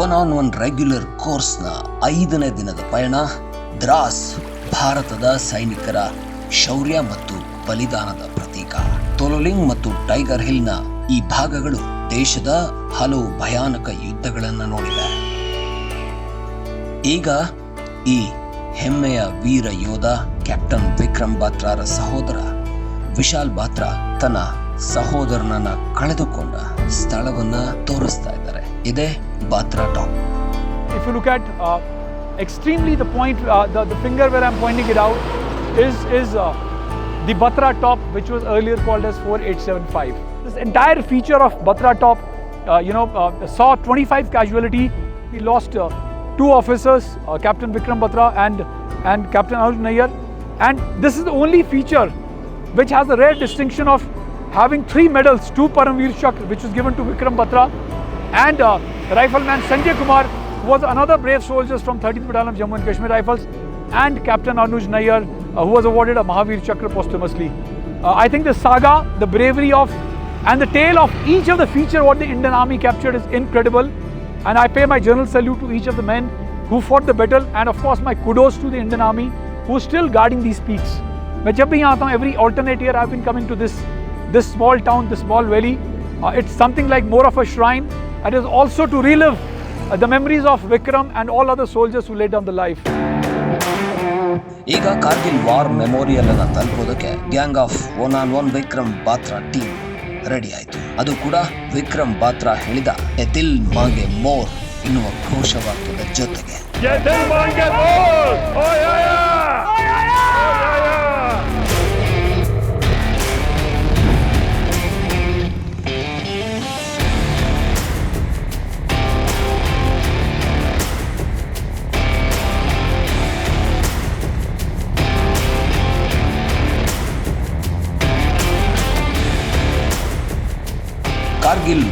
One on one regular ಕೋರ್ಸ್ನ ಐದನೇ ದಿನದ ಪಯಣ ದ್ರಾಸ್, ಭಾರತದ ಸೈನಿಕರ ಶೌರ್ಯ ಮತ್ತು ಬಲಿದಾನದ ಪ್ರತೀಕ. ತೊಲೊಲಿಂಗ್ ಮತ್ತು ಟೈಗರ್ ಹಿಲ್ನ ಈ ಭಾಗಗಳು ದೇಶದ ಹಲವು ಭಯಾನಕ ಯುದ್ಧಗಳನ್ನು ನೋಡಿವೆ. ಈಗ ಈ ಹೆಮ್ಮೆಯ ವೀರ ಯೋಧ ಕ್ಯಾಪ್ಟನ್ ವಿಕ್ರಮ್ ಬಾತ್ರಾರ ಸಹೋದರ ವಿಶಾಲ್ ಬಾತ್ರಾ ತನ್ನ ಸಹೋದರನನ್ನ ಕಳೆದುಕೊಂಡ ಸ್ಥಳವನ್ನ ತೋರಿಸ್ತಾ ಇದ್ದಾರೆ. ಇದೇ Batra Top. If you look at uh, extremely the point, uh, the, the, finger where I'm pointing it out is, is uh, the Batra Top, which was earlier called as 4875. This entire feature of Batra Top, uh, you know, uh, saw 25 casualty. We lost uh, two officers, Captain Vikram Batra and, and Captain Arun Nayar. And this is the only feature which has the rare distinction of having three medals, two Paramveer Chakra, which was given to Vikram Batra, and uh, rifleman Sanjay Kumar, who was another brave soldier from 30th Battalion of Jammu and Kashmir Rifles, and Captain Anuj Nayyar, uh, who was awarded a Mahavir Chakra posthumously. Uh, I think the saga, the bravery of, and the tale of each of the feature what the Indian Army captured is incredible. And I pay my general salute to each of the men who fought the battle, and of course my kudos to the Indian Army who is still guarding these peaks. मैं जब भी यहाँ आता हूँ every alternate year I've been coming to this this small town, this small valley. Uh, it's something like more of a It is also to relive uh, the memories of Vikram and all other soldiers who laid down the life. ಈಗ Kargil war memorial ಅನ್ನ ತಲುಪೋದಕ್ಕೆ gang of one on one Vikram Batra team ready ಆಯಿತು. ಅದು ಕೂಡ ವಿಕ್ರಮ್ ಬಾತ್ರಾ ಹೇಳಿದ A Dil ಮಾಗೆ more ಎನ್ನುವ ಘೋಷವಾಕ್ಯದ ಜೊತೆಗೆ.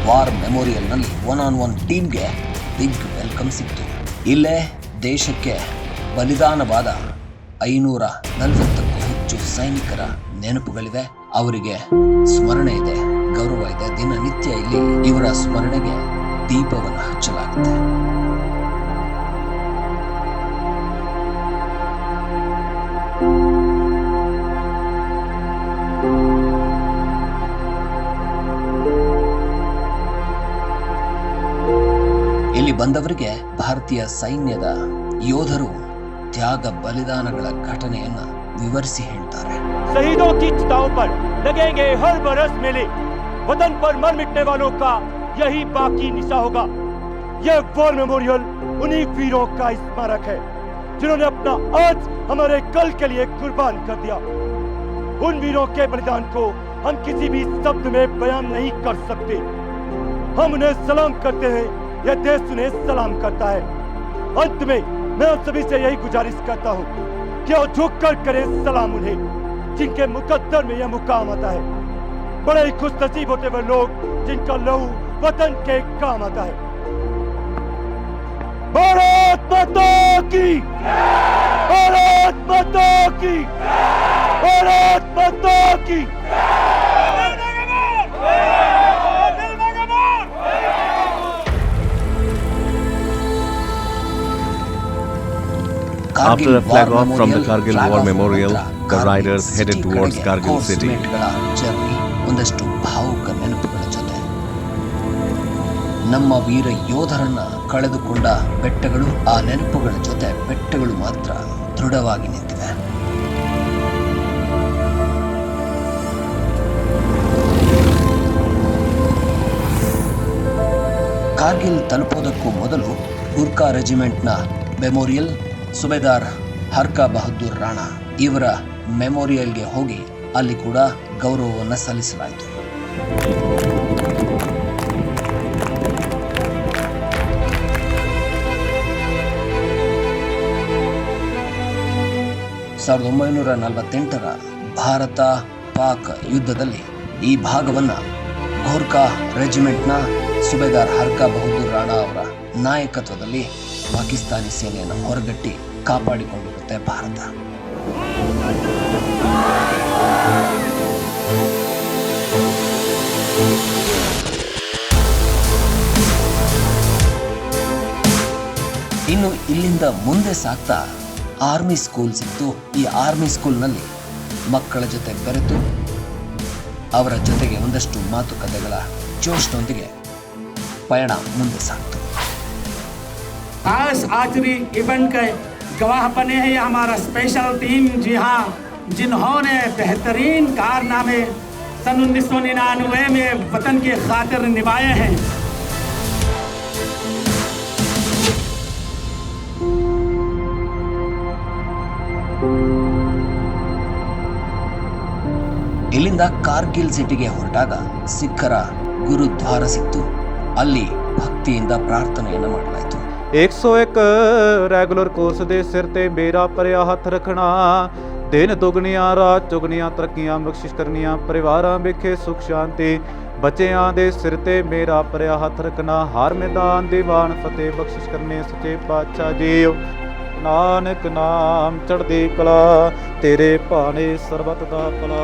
War ಮೆಮೋರಿಯಲ್ನಲ್ಲಿ ಒನ್ ಆನ್ ಒನ್ ಟೀಮ್ಗೆ ಬಿಗ್ ವೆಲ್ಕಮ್ ಸಿಕ್ತು. ಇಲ್ಲೇ ದೇಶಕ್ಕೆ ಬಲಿದಾನವಾದ ಐನೂರ ನಲವತ್ತಕ್ಕೂ ಹೆಚ್ಚು ಸೈನಿಕರ ನೆನಪುಗಳಿವೆ. ಅವರಿಗೆ ಸ್ಮರಣೆ ಇದೆ, ಗೌರವ ಇದೆ. ದಿನನಿತ್ಯ ಇಲ್ಲಿ ಇವರ ಸ್ಮರಣೆಗೆ ದೀಪವನ್ನು ಹಚ್ಚಲಾಗುತ್ತೆ. ಇಲ್ಲಿ ಬಂದವರಿಗೆ ಭಾರತೀಯ ಸೈನ್ಯದ ಯೋಧರು ತ್ಯಾಗ ಬಲಿದಾನಗಳ ಘಟನೆಯನ್ನ ವಿವರಿಸಿ ಹೇಳ್ತಾರೆ शहीदों की चिताओं पर लगेंगे हर बरस मेले वतन पर मर मिटने वालों का यही बाकी निशा होगा यह वॉर मेमोरियल उन्हीं वीरों का स्मारक है जिन्होंने अपना आज हमारे कल के लिए कुर्बान कर दिया उन वीरों के बलिदान को हम किसी भी शब्द में बयान नहीं कर सकते हम उन्हें सलाम करते हैं यह देश उन्हें सलाम करता है। अंत में मैं उन सभी से यही गुजारिश करता हूँ कि वो झुक कर करें सलाम उन्हें, जिनके मुकद्दर में यह मुकाम आता है। बड़े ही खुश नसीब होते हुए लोग, जिनका लहू वतन के काम आता है। भारत माता की! भारत माता की! भारत माता की! After a flag off from the Kargil War Memorial, the riders headed towards Kargil city. ಒಂದಷ್ಟು ಭಾವುಕ ನೆನಪುಗಳ ಜೊತೆ ನಮ್ಮ ವೀರ ಯೋಧರನ್ನ ಕಳೆದುಕೊಂಡ ಬೆಟ್ಟಗಳು ಆ ನೆನಪುಗಳ ಜೊತೆ ಬೆಟ್ಟಗಳು ಮಾತ್ರ ದೃಢವಾಗಿ ನಿಂತಿವೆ ಕಾರ್ಗಿಲ್ ತಲುಪೋದಕ್ಕೂ ಮೊದಲು ಗುರ್ಖಾ ರೆಜಿಮೆಂಟ್ನ ಮೆಮೋರಿಯಲ್ ಸುಬೇದಾರ್ ಹರ್ಕಾ ಬಹದ್ದೂರ್ ರಾಣಾ ಇವರ ಮೆಮೋರಿಯಲ್ಗೆ ಹೋಗಿ ಅಲ್ಲಿ ಕೂಡ ಗೌರವವನ್ನು ಸಲ್ಲಿಸಲಾಯಿತು. ಸಾವಿರದ ಒಂಬೈನೂರ ನಲವತ್ತೆಂಟರ ಭಾರತ ಪಾಕ್ ಯುದ್ಧದಲ್ಲಿ ಈ ಭಾಗವನ್ನ ಗೋರ್ಖಾ ರೆಜಿಮೆಂಟ್ನ ಸುಬೇದಾರ್ ಹರ್ಕಾ ಬಹದ್ದೂರ್ ರಾಣಾ ಅವರ ನಾಯಕತ್ವದಲ್ಲಿ ಪಾಕಿಸ್ತಾನಿ ಸೇನೆಯನ್ನು ಹೊರಗಟ್ಟಿ ಕಾಪಾಡಿಕೊಂಡಿರುತ್ತೆ ಭಾರತ. ಇನ್ನು ಇಲ್ಲಿಂದ ಮುಂದೆ ಸಾಕ್ತಾ ಆರ್ಮಿ ಸ್ಕೂಲ್ ಸಿಕ್ತು. ಈ ಆರ್ಮಿ ಸ್ಕೂಲ್ನಲ್ಲಿ ಮಕ್ಕಳ ಜೊತೆ ಬೆರೆತು, ಅವರ ಜೊತೆಗೆ ಒಂದಷ್ಟು ಮಾತುಕತೆಗಳ ಜೋಶ್ನೊಂದಿಗೆ ಪಯಣ ಮುಂದೆ ಸಾಗ್ತು आज आर्चरी इवेंट के गवाह बने हैं ये हमारा स्पेशल टीम जी हाँ जिन्होंने बेहतरीन कारनामे सन उन्नीस सौ निन्यानवे में वतन की खातिर निभाए हैं ಇಲ್ಲಿಂದ ಕಾರ್ಗಿಲ್ ಸಿಟಿಗೆ ಹೊರಟಾಗ ಸಿಖ್ಖರ ಗುರುದ್ವಾರ ಸಿಕ್ತು ಅಲ್ಲಿ ಭಕ್ತಿಯಿಂದ ಪ್ರಾರ್ಥನೆಯನ್ನ ಮಾಡಲಾಯಿತು 101 ਰੈਗੂਲਰ ਕੋਰਸ ਦੇ ਸਿਰ ਤੇ ਮੇਰਾ ਭਰਿਆ ਹੱਥ ਰੱਖਣਾ। ਦਿਨ ਦੁਗਣੀਆਂ, ਰਾਤ ਚੁਗਣੀਆਂ, ਤਰੱਕੀਆਂ, ਬਖਸ਼ਿਸ਼ ਕਰਨੀਆਂ, ਪਰਿਵਾਰਾਂ ਵਿਖੇ ਸੁਖ, ਸ਼ਾਂਤੀ, ਬੱਚਿਆਂ ਦੇ ਸਿਰ ਤੇ ਮੇਰਾ ਭਰਿਆ ਹੱਥ ਰੱਖਣਾ। ਹਰ ਮੈਦਾਨ, ਦੀਵਾਨ, ਫਤਿਹ, ਬਖਸ਼ਿਸ਼ ਕਰਨੇ ਸੱਚੇ ਪਾਤਸ਼ਾਹ ਜੀ ਨਾਨਕ ਨਾਮ ਚੜ੍ਹਦੀ ਕਲਾ, ਤੇਰੇ ਭਾਣੇ ਸਰਬਤ ਦਾ ਭਲਾ।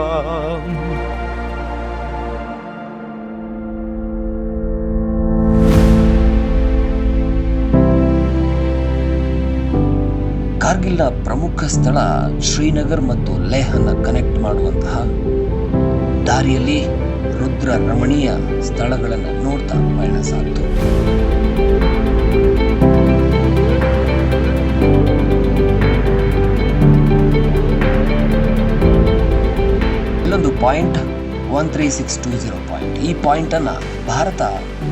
ಕಾರ್ಗಿಲ್ನ ಪ್ರಮುಖ ಸ್ಥಳ ಶ್ರೀನಗರ್ ಮತ್ತು ಲೇಹನ್ನ ಕನೆಕ್ಟ್ ಮಾಡುವಂತಹ ದಾರಿಯಲ್ಲಿ ರುದ್ರ ರಮಣೀಯ ಸ್ಥಳಗಳನ್ನು ನೋಡ್ತಾ ಪಯಣ ಸಾಧ್ಯ ಇಲ್ಲೊಂದು point one three six two zero point ಈ ಪಾಯಿಂಟ್ ಅನ್ನ ಭಾರತ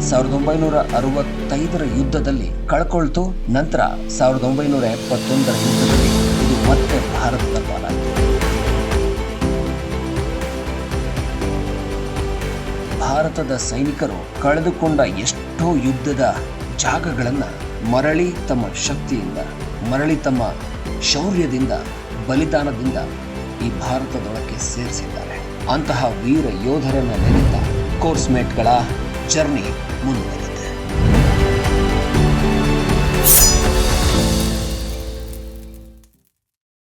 ಸಾವಿರದ ಒಂಬೈನೂರ ಅರವತ್ತೈದರ ಯುದ್ಧದಲ್ಲಿ ಕಳ್ಕೊಳ್ತು. ನಂತರ ಸಾವಿರದ ಒಂಬೈನೂರ ಎಪ್ಪತ್ತೊಂದರ ಯುದ್ಧದಲ್ಲಿ ಇದು ಮತ್ತೆ ಭಾರತದ ಪಾಲಾಯಿತು ಭಾರತದ ಸೈನಿಕರು ಕಳೆದುಕೊಂಡ ಎಷ್ಟೋ ಯುದ್ಧದ ಜಾಗಗಳನ್ನು ಮರಳಿ ತಮ್ಮ ಶಕ್ತಿಯಿಂದ, ಮರಳಿ ತಮ್ಮ ಶೌರ್ಯದಿಂದ, ಬಲಿದಾನದಿಂದ ಈ ಭಾರತದೊಳಕ್ಕೆ ಸೇರಿಸಿದ್ದಾರೆ. ಅಂತಹ ವೀರ ಯೋಧರನ್ನ ನೆನೆತ ಕೋರ್ಸ್ಮೇಟ್ಗಳ ಜರ್ನಿ ಮುಂದುವರಿಯಿತು.